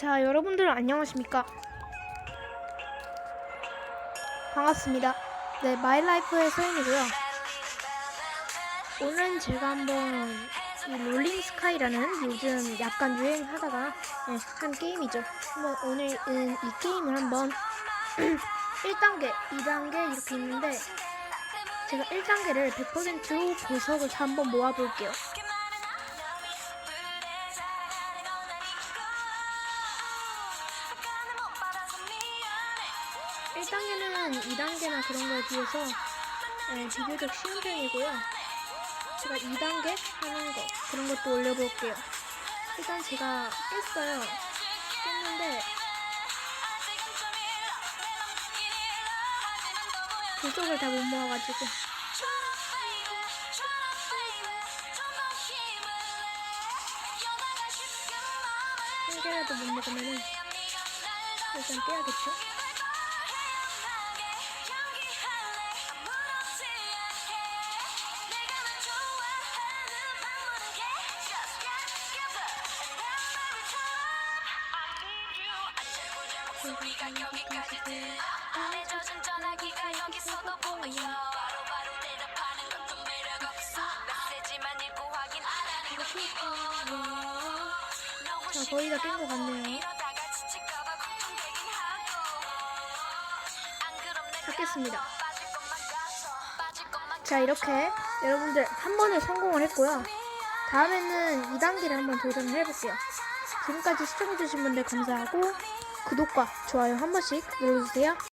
자, 여러분들 안녕하십니까? 반갑습니다. 네, 마이라이프의 소연이고요. 오늘은 제가 한번 이 롤링 스카이라는 요즘 약간 유행하다가 네, 한 게임이죠. 한번 오늘은 이 게임을 한번 1단계, 2단계 이렇게 있는데 제가 1단계를 100% 보석을 다 한번 모아볼게요. 1단계는 2단계나 그런 거에 비해서 네, 비교적 쉬운 편이고요. 제가 2단계 하는 거 그런 것도 올려볼게요. 일단 제가 깼어요. 깼는데 부속을 다 못 모아가지고 한 개라도 못 먹으면은 일단 깨야겠죠? 소리가 여기까지 들려 안에 젖은 전화기가 여기서도 보여 바로바로 대답하는 것도 매력 없어 메시지만 읽고 확인 안 하는 건 기본 자, 거의 다 깬 것 같네요. 찾겠습니다. 자, 이렇게 여러분들 한 번에 성공을 했고요. 다음에는 2단계를 한번 도전을 해볼게요. 지금까지 시청해주신 분들 감사하고 구독과 좋아요 한 번씩 눌러주세요.